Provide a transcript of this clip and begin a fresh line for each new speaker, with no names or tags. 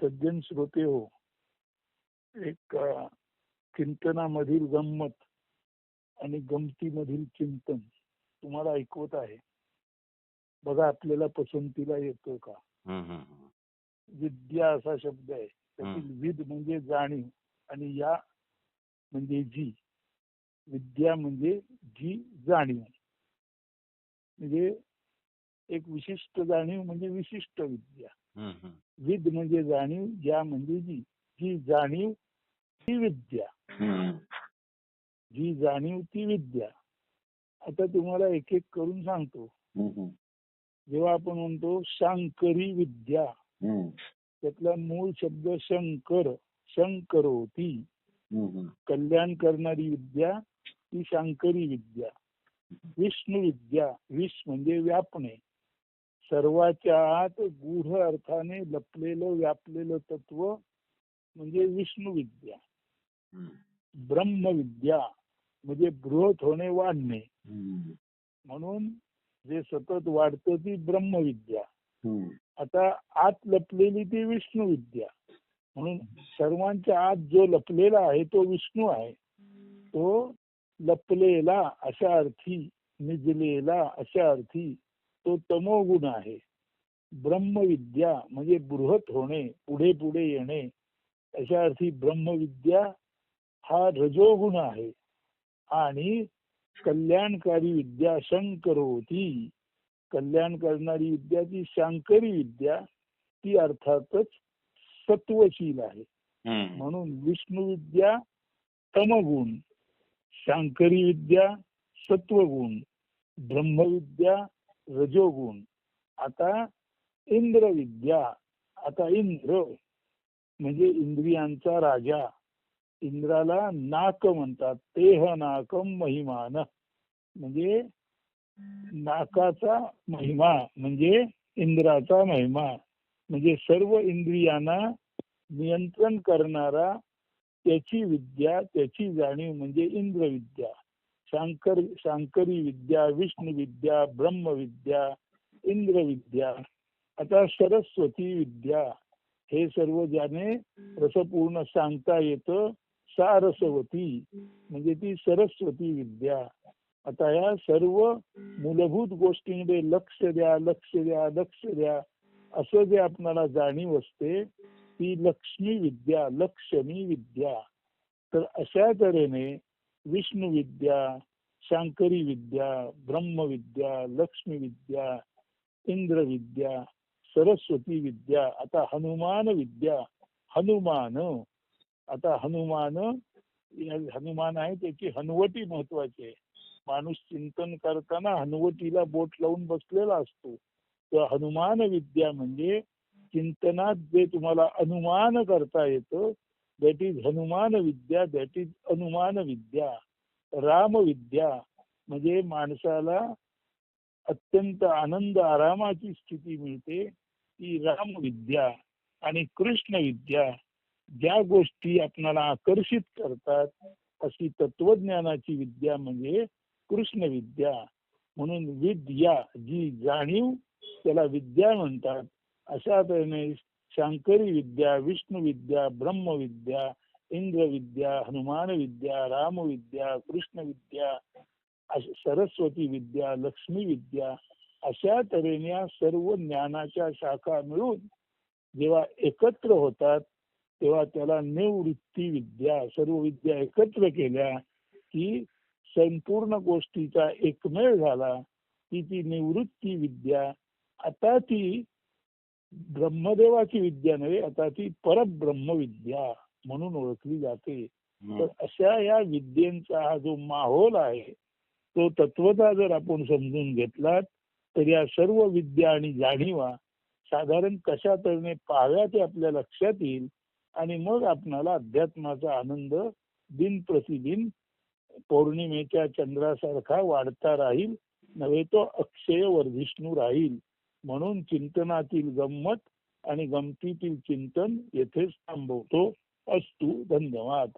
सज्जन श्रोते हो. एक चिंतनामधील गंमत आणि गमतीमधील चिंतन तुम्हाला ऐकवत आहे. बघा आपल्याला पसंतीला येतो का. विद्या असा शब्द आहे. त्यातील विद म्हणजे जाणीव आणि या म्हणजे जी. विद्या म्हणजे जी जाणीव. म्हणजे एक विशिष्ट जाणीव म्हणजे विशिष्ट विद्या. विद म्हणजे जाणीव या म्हणजे जी जी जाणीव ती विद्या. जी जाणीव ती विद्या आता तुम्हाला एक एक करून सांगतो. जेव्हा आपण म्हणतो शांकरी विद्या. त्यातला मूळ शब्द शंकर शंकरोती
हम्म, हम्म.
कल्याण करणारी विद्या ती शांकरी विद्या विष्णू विद्या विष म्हणजे व्यापणे सर्वाच्या आत गूढ अर्थाने लपलेलं व्यापलेलं तत्व म्हणजे विष्णू विद्या. ब्रह्मविद्या म्हणजे बृहत होणे वाढणे. म्हणून जे सतत वाढतं ती ब्रह्मविद्या. आता आत लपलेली ती विष्णू विद्या म्हणून सर्वांच्या आत जो लपलेला आहे तो विष्णू आहे. तो लपलेला अशा अर्थी निजलेला अशा अर्थी तो तमोगुण आहे. ब्रह्मविद्या म्हणजे बृहत होणे पुढे पुढे येणे अशा अर्थी ब्रह्मविद्या हा रजोगुण आहे. आणि कल्याणकारी विद्या शंकरोती. कल्याण करणारी विद्या ती शांकरी विद्या ती अर्थातच सत्वशील आहे. म्हणून विष्णू विद्या तमगुण शांकरी विद्या सत्वगुण ब्रह्मविद्या रजोगुण. आता इंद्रविद्या आता इंद्र म्हणजे इंद्रियांचा राजा. इंद्राला नाक म्हणतात तेह नाकम महिमान. म्हणजे नाकाचा महिमा म्हणजे इंद्राचा महिमा. म्हणजे सर्व इंद्रियांना नियंत्रण करणारा त्याची विद्या त्याची जाणीव म्हणजे इंद्रविद्या. शांकर शांकरी विद्या विष्णू विद्या ब्रह्मविद्या इंद्रविद्या आता सरस्वती विद्या हे सर्व ज्याने रसपूर्ण सांगता येतं सारस्वती म्हणजे ती सरस्वती विद्या. आता या सर्व मूलभूत गोष्टींकडे लक्ष द्या लक्ष द्या लक्ष द्या असं जे आपणाला जाणीव असते ती लक्ष्मी विद्या लक्ष्मी विद्या. तर अशा तऱ्हेने विष्णू विद्या शांकरी विद्या ब्रह्मविद्या लक्ष्मी विद्या इंद्र विद्या सरस्वती विद्या आता हनुमान विद्या हनुमान. आता हनुमान हनुमान आहे त्याची हनुवटी महत्वाची आहे. माणूस चिंतन करताना हनुवटीला बोट लावून बसलेला असतो. तर हनुमान विद्या म्हणजे चिंतनात जे तुम्हाला अनुमान करता येतं दॅट इज हनुमान विद्या दॅट इज अनुमान विद्या राम विद्या. म्हणजे माणसाला अत्यंत आनंद आरामाची स्थिती मिळते. ती राम विद्या आणि कृष्ण विद्या ज्या गोष्टी आपणाला आकर्षित करतात अशी तत्वज्ञानाची विद्या म्हणजे कृष्ण विद्या. म्हणून विद्या जी जाणीव त्याला विद्या म्हणतात अशा तऱ्हेने शांकरी विद्या विष्णू विद्या ब्रह्मविद्या इंद्र विद्या हनुमान विद्या रामविद्या कृष्ण विद्या सरस्वती विद्या लक्ष्मी विद्या अशा तऱ्हेने सर्व ज्ञानाच्या शाखा मिळून जेव्हा एकत्र होतात तेव्हा त्याला निवृत्ती विद्या सर्व विद्या एकत्र केल्या की संपूर्ण गोष्टीचा एकमेळ झाला की ती निवृत्ती विद्या. आता ती ब्रह्मदेवाची विद्या नव्हे आता ती परब्रह्म विद्या म्हणून ओळखली जाते. तर अशा या विद्येचा हा जो माहोल आहे तो तत्वता जर आपण समजून घेतलात तर या सर्व विद्या आणि जाणीवा साधारण कशा तऱ्हेने पाहाव्या ते आपल्या लक्षात येईल आणि मग आपणाला अध्यात्माचा आनंद दिन प्रतिदिन पौर्णिमेच्या चंद्रासारखा वाढता राहील नव्हे तो अक्षय वर्धिष्णू राहील. म्हणून चिंतनातील गंमत आणि गमतीतील चिंतन येथेच थांबवतो अस्तु धन्यवाद.